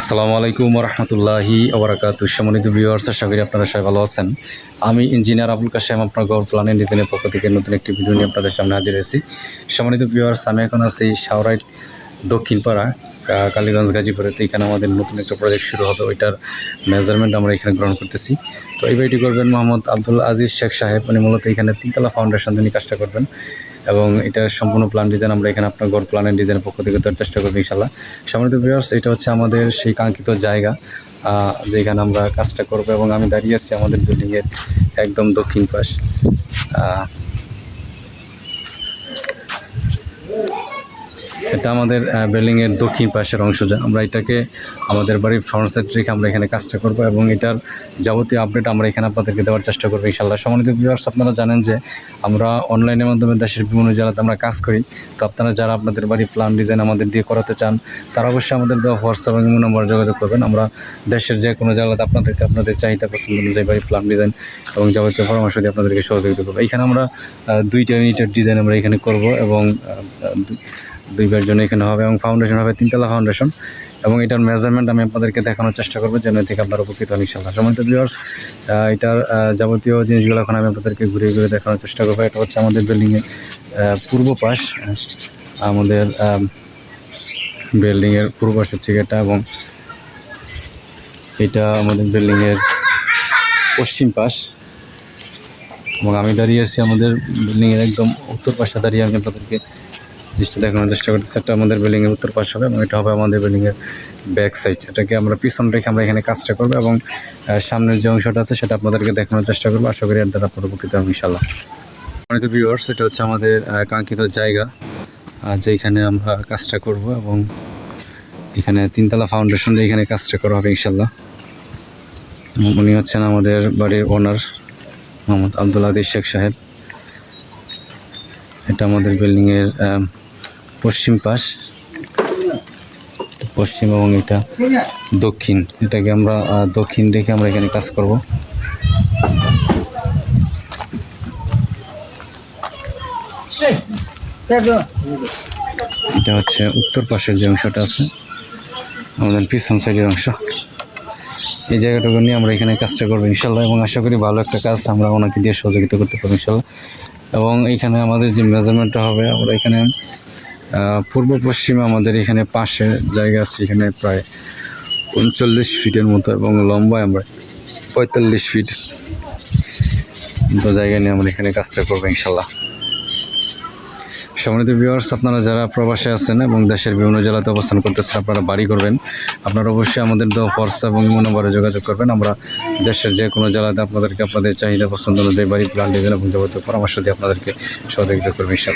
আসসালামু আলাইকুম রহমতুল্লাহি আবরাকাত সম্মানিত ভিউয়ার্স করি আপনারা সবাই ভালো আছেন। আমি ইঞ্জিনিয়ার আবুল কাশেম, আপনার গড় প্ল্যান ডিজাইনের পক্ষ থেকে নতুন একটি ভিডিও নিয়ে আপনাদের সামনে হাজির হয়েছি। সম্মানিত ভিউয়ার্স আমি এখন আছি সাউরাইট দক্ষিণপাড়া। কালীগঞ্জ, গাজীপুরে। তো এখানে আমাদের নতুন একটা প্রজেক্ট শুরু হবে, ওইটার মেজারমেন্ট আমরা এখানে গ্রহণ করতেছি। তো এই বাড়িটি করবেন মোহাম্মদ আব্দুল আজিজ শেখ সাহেব। উনি মূলত এখানে তিনতলা ফাউন্ডেশন তিনি কাজটা করবেন এবং এটা সম্পূর্ণ প্ল্যান ডিজাইন আমরা এখানে আপনার গড় প্ল্যান এন্ড ডিজাইনের পক্ষ থেকে দেওয়ার চেষ্টা করব ইনশাল্লাহ সম্মানিত ভিউয়ার্স এটা হচ্ছে আমাদের সেই কাঙ্ক্ষিত জায়গা যেখানে আমরা কাজটা করব এবং আমি দাঁড়িয়ে আছি আমাদের বিল্ডিংয়ের একদম দক্ষিণ পাশ। এটা আমাদের বিল্ডিংয়ের দক্ষিণ পাশের অংশ যা। আমরা এটাকে, আমাদের বাড়ির ফ্রন্ট সাইড রেখে আমরা এখানে কাজটা করব এবং এটার যাবতীয় আপডেট আমরা এখানে আপনাদেরকে দেওয়ার চেষ্টা করব ইনশাল্লাহ সম্মানিত ভিউয়ার্স আপনারা জানেন যে আমরা অনলাইনের মাধ্যমে দেশের বিভিন্ন জেলাতে আমরা কাজ করি। তো আপনারা যারা আপনাদের বাড়ির প্ল্যান ডিজাইন আমাদের দিয়ে করাতে চান, তারা অবশ্যই আমাদের দেওয়া হোয়াটসঅ্যাপ এবং নম্বরে যোগাযোগ করবেন। আমরা দেশের যে কোনো জেলাতে আপনাদেরকে আপনাদের চাহিদা পছন্দ অনুযায়ী বাড়ির প্ল্যান ডিজাইন এবং যাবতীয় পরামর্শ দিয়ে আপনাদেরকে সহযোগিতা করব। এখানে আমরা দুইটা ইউনিটের ডিজাইন আমরা এখানে করব এবং দুইবার জন্য এখানে হবে এবং ফাউন্ডেশন হবে তিনতলা ফাউন্ডেশন এবং এটার মেজারমেন্ট আমি আপনাদেরকে দেখানোর চেষ্টা করব, যেন থেকে আপনারা উপকৃত হন ইনশাল্লাহ সম্মানিত ভিউয়ার্স এটার যাবতীয় জিনিসগুলো এখন আমি আপনাদেরকে ঘুরে ঘুরে দেখানোর চেষ্টা করব। এটা হচ্ছে আমাদের বিল্ডিংয়ের পূর্ব পাশ আমাদের বিল্ডিংয়ের পূর্ব পাশ হচ্ছে এটা এবং এটা আমাদের বিল্ডিংয়ের পশ্চিম পাশ। এবং আমি দাঁড়িয়ে আছি আমাদের বিল্ডিংয়ের একদম উত্তর পাশে, দাঁড়িয়ে আমি আপনাদেরকে জিনিসটা দেখানোর চেষ্টা করতেছি। একটা আমাদের বিল্ডিংয়ের উত্তর পাশ হবে এবং এটা হবে আমাদের বিল্ডিংয়ের ব্যাক সাইড এটাকে আমরা পিছন রেখে আমরা এখানে কাজটা করব এবং সামনের যে অংশটা আছে সেটা আপনাদেরকে দেখানোর চেষ্টা করব। আশা করি এর দ্বারা উপকৃত হবে ইনশাল্লাহ সম্মানিত ভিউয়ার্স এটা হচ্ছে আমাদের কাঙ্ক্ষিত জায়গা যেখানে আমরা কাজটা করব এবং এখানে তিনতলা ফাউন্ডেশন দিয়ে এখানে কাজটা করা হবে ইনশাল্লাহ উনি হচ্ছেন আমাদের বাড়ির ওনার মোহাম্মদ আব্দুল আজিজ শেখ সাহেব। এটা আমাদের বিল্ডিংয়ের পশ্চিম পাশ পশ্চিম এবং এটা দক্ষিণ, এটাকে আমরা দক্ষিণ রেখে আমরা এখানে কাজ করব। এটা হচ্ছে উত্তর পাশের যে অংশটা আছে, আমাদের পিছন সাইডের অংশ। এই জায়গাটুকু নিয়ে আমরা এখানে কাজটা করব ইনশাল্লাহ, এবং আশা করি ভালো একটা কাজ আমরা ওনাকে দিয়ে সহযোগিতা করতে পারব ইনশাল্লাহ। এবং এখানে আমাদের যে মেজারমেন্টটা হবে, আমরা এখানে পূর্ব পশ্চিমে আমাদের এখানে পাশে জায়গা আছে, এখানে প্রায় উনচল্লিশ ফিটের মতো এবং লম্বায় আমরা পঁয়তাল্লিশ ফিট তো জায়গা নিয়ে আমরা এখানে কাজটা করব ইনশাল্লাহ সম্মানিত ভিউয়ার্স আপনারা যারা প্রবাসে আছেন এবং দেশের বিভিন্ন জেলাতে অবস্থান করতেছেন, আপনারা বাড়ি করবেন। আপনারা অবশ্যই আমাদের দেওয়া হোয়াটসঅ্যাপ এবং ইমো নম্বরে যোগাযোগ করবেন। আমরা দেশের যে কোনো জেলাতে আপনাদেরকে আপনাদের চাহিদা, পছন্দ অনুযায়ী বাড়ি, প্ল্যান, ডিজাইন এবং যাবতীয় পরামর্শ দিয়ে আপনাদেরকে সহযোগিতা করবেন